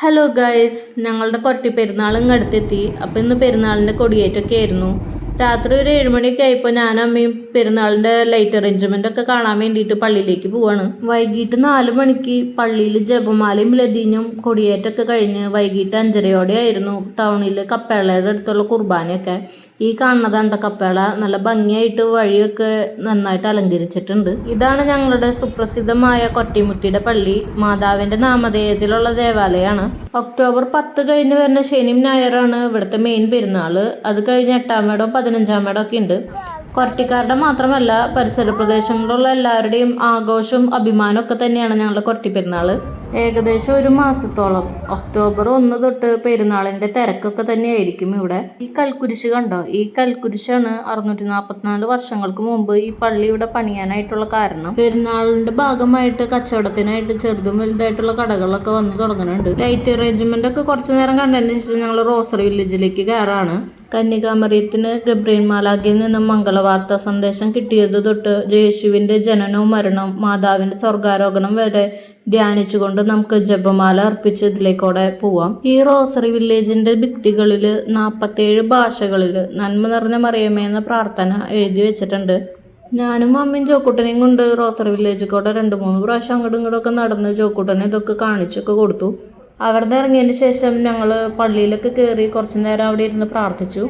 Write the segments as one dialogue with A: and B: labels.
A: Hello guys ഞങ്ങളുടെ കൊരട്ടി പെരുന്നാൾ ഇങ്ങ് അടുത്തെത്തി അപ്പം ഇന്ന് പെരുന്നാളിന്റെ കൊടിയേറ്റൊക്കെ ആയിരുന്നു. രാത്രി ഒരു ഏഴുമണിയൊക്കെ ആയപ്പോൾ ഞാനും അമ്മയും പെരുന്നാളിന്റെ ലൈറ്റ് അറേഞ്ച്മെന്റ് ഒക്കെ കാണാൻ വേണ്ടിയിട്ട് പള്ളിയിലേക്ക് പോവാണ്. വൈകിട്ട് നാല് മണിക്ക് പള്ളിയിൽ ജപമാലയും ലതീനും കൊടിയേറ്റൊക്കെ കഴിഞ്ഞ് വൈകിട്ട് അഞ്ചരയോടെ ആയിരുന്നു ടൗണിൽ കപ്പേളയുടെ അടുത്തുള്ള കുർബാനയൊക്കെ. ഈ കാണുന്നതണ്ട കപ്പേള നല്ല ഭംഗിയായിട്ട് വഴിയൊക്കെ നന്നായിട്ട് അലങ്കരിച്ചിട്ടുണ്ട്. ഇതാണ് ഞങ്ങളുടെ സുപ്രസിദ്ധമായ കൊട്ടിമുത്തിയുടെ പള്ളി. മാതാവിന്റെ നാമധേയത്തിലുള്ള ദേവാലയമാണ്. ഒക്ടോബർ പത്ത് കഴിഞ്ഞ് വരുന്ന ശനിയും ഞായറാണ് ഇവിടുത്തെ മെയിൻ പെരുന്നാൾ. അത് കഴിഞ്ഞ് എട്ടാം മേടവും പതിനഞ്ചാം മേടമൊക്കെ ഉണ്ട് കൊരട്ടിക്കാരുടെ മാത്രമല്ല പരിസര പ്രദേശങ്ങളിലുള്ള എല്ലാവരുടെയും ആഘോഷവും അഭിമാനവും ഒക്കെ തന്നെയാണ് ഞങ്ങളുടെ കൊരട്ടി പെരുന്നാൾ ഏകദേശം ഒരു മാസത്തോളം. ഒക്ടോബർ ഒന്ന് തൊട്ട് പെരുന്നാളിന്റെ തിരക്കൊക്കെ തന്നെയായിരിക്കും ഇവിടെ. ഈ കൽക്കുരിശ് കണ്ടോ? ഈ കൽക്കുരിശാണ് അറുന്നൂറ്റി നാൽപ്പത്തിനാല് വർഷങ്ങൾക്ക് മുമ്പ് ഈ പള്ളി ഇവിടെ പണിയാനായിട്ടുള്ള കാരണം. പെരുന്നാളിന്റെ ഭാഗമായിട്ട് കച്ചവടത്തിനായിട്ട് ചെറുതും വലുതായിട്ടുള്ള കടകളൊക്കെ വന്ന് തുടങ്ങുന്നുണ്ട് ലൈറ്റ് അറേഞ്ച്മെന്റ് ഒക്കെ കുറച്ച് നേരം കണ്ടതിന് ശേഷം ഞങ്ങൾ റോസറി വില്ലേജിലേക്ക് കയറാണ്. കന്യകാമറിയത്തിന് ഗബ്രീൻ മാലാഖിൽ നിന്ന് മംഗളവാർത്ത സന്ദേശം കിട്ടിയത് തൊട്ട് യേശുവിന്റെ ജനനവും മരണവും മാതാവിന്റെ സ്വർഗാരോഹണം വരെ ധ്യാനിച്ചുകൊണ്ട് നമുക്ക് ജപമാല അർപ്പിച്ച് ഇതിലേക്കൂടെ പോവാം. ഈ റോസറി വില്ലേജിന്റെ ഭിത്തികളിൽ നാൽപ്പത്തേഴ് ഭാഷകളിൽ നന്മ നിറഞ്ഞ മറിയമേ എന്ന പ്രാർത്ഥന എഴുതി വെച്ചിട്ടുണ്ട്. ഞാനും അമ്മയും ചോക്കൂട്ടനെയും കൊണ്ട് റോസറി വില്ലേജിൽ കൂടെ രണ്ട് മൂന്ന് പ്രാവശ്യം അങ്ങോട്ടും ഇങ്ങോട്ടൊക്കെ നടന്ന് ചോക്കൂട്ടനെ ഇതൊക്കെ കാണിച്ചൊക്കെ കൊടുത്തു. അവിടെ ഇറങ്ങിയതിന് ശേഷം ഞങ്ങൾ പള്ളിയിലൊക്കെ കയറി കുറച്ചു നേരം അവിടെ ഇരുന്ന് പ്രാർത്ഥിച്ചു.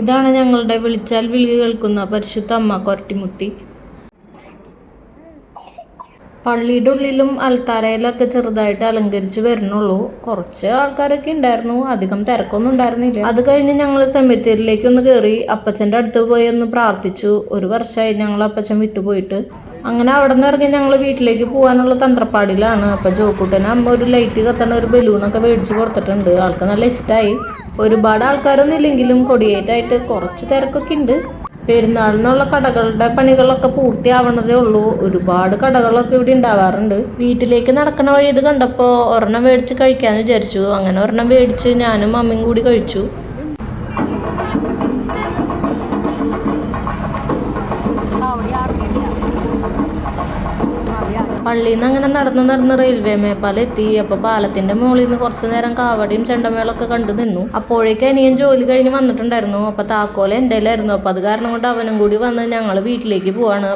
A: ഇതാണ് ഞങ്ങളുടെ വിളിച്ചാൽ വിളി കേൾക്കുന്ന പരിശുദ്ധ അമ്മ കൊരട്ടിമുത്തി പള്ളിയുടെ ഉള്ളിലും അൽത്താരയിലൊക്കെ ചെറുതായിട്ട് അലങ്കരിച്ച് വരുന്നുള്ളൂ കുറച്ച് ആൾക്കാരൊക്കെ ഉണ്ടായിരുന്നു. അധികം തിരക്കൊന്നും ഉണ്ടായിരുന്നില്ല. അത് കഴിഞ്ഞ് ഞങ്ങൾ സെമിത്തേരിയിലേക്ക് ഒന്ന് കയറി അപ്പച്ചന്റെ അടുത്ത് പോയി ഒന്ന് പ്രാർത്ഥിച്ചു. ഒരു വർഷമായി ഞങ്ങൾ അപ്പച്ചൻ വിട്ടുപോയിട്ട്. അങ്ങനെ അവിടെ നിന്ന് ഇറങ്ങി ഞങ്ങൾ വീട്ടിലേക്ക് പോകാനുള്ള തന്ത്രപ്പാടിലാണ്. അപ്പം ജോക്കുട്ടനെ അമ്മ ഒരു ലൈറ്റ് കത്തണ ഒരു ബലൂണൊക്കെ മേടിച്ച് കൊടുത്തിട്ടുണ്ട്. ആൾക്ക് നല്ല ഇഷ്ടമായി ഒരുപാട് ആൾക്കാരൊന്നും ഇല്ലെങ്കിലും കൊടിയേറ്റായിട്ട് കുറച്ച് തിരക്കൊക്കെ ഉണ്ട്. പെരുന്നാളിനുള്ള കടകളുടെ പണികളൊക്കെ പൂർത്തിയാവണതേ ഉള്ളൂ. ഒരുപാട് കടകളൊക്കെ ഇവിടെ ഉണ്ടാവാറുണ്ട്. വീട്ടിലേക്ക് നടക്കണ വഴി ഇത് കണ്ടപ്പോൾ ഒരെണ്ണം മേടിച്ച് കഴിക്കാമെന്ന് വിചാരിച്ചു. അങ്ങനെ ഒരെണ്ണം മേടിച്ച് ഞാനും അമ്മയും കൂടി കഴിച്ചു. പള്ളിയിൽ നിന്ന് അങ്ങനെ നടന്നു നടന്ന് റെയിൽവേ മേപ്പാലം എത്തി. അപ്പൊ പാലത്തിന്റെ മുകളിൽ നിന്ന് കുറച്ചു നേരം കാവടിയും ചെണ്ടമേളൊക്കെ കണ്ടു നിന്നു. അപ്പോഴേക്കും അനിയൻ ജോലി കഴിഞ്ഞ് വന്നിട്ടുണ്ടായിരുന്നു. അപ്പോൾ താക്കോല എന്റെ ആയിരുന്നു അപ്പൊ അത് കാരണം കൊണ്ട് അവനും കൂടി വന്ന് ഞങ്ങൾ വീട്ടിലേക്ക് പോവാണ്.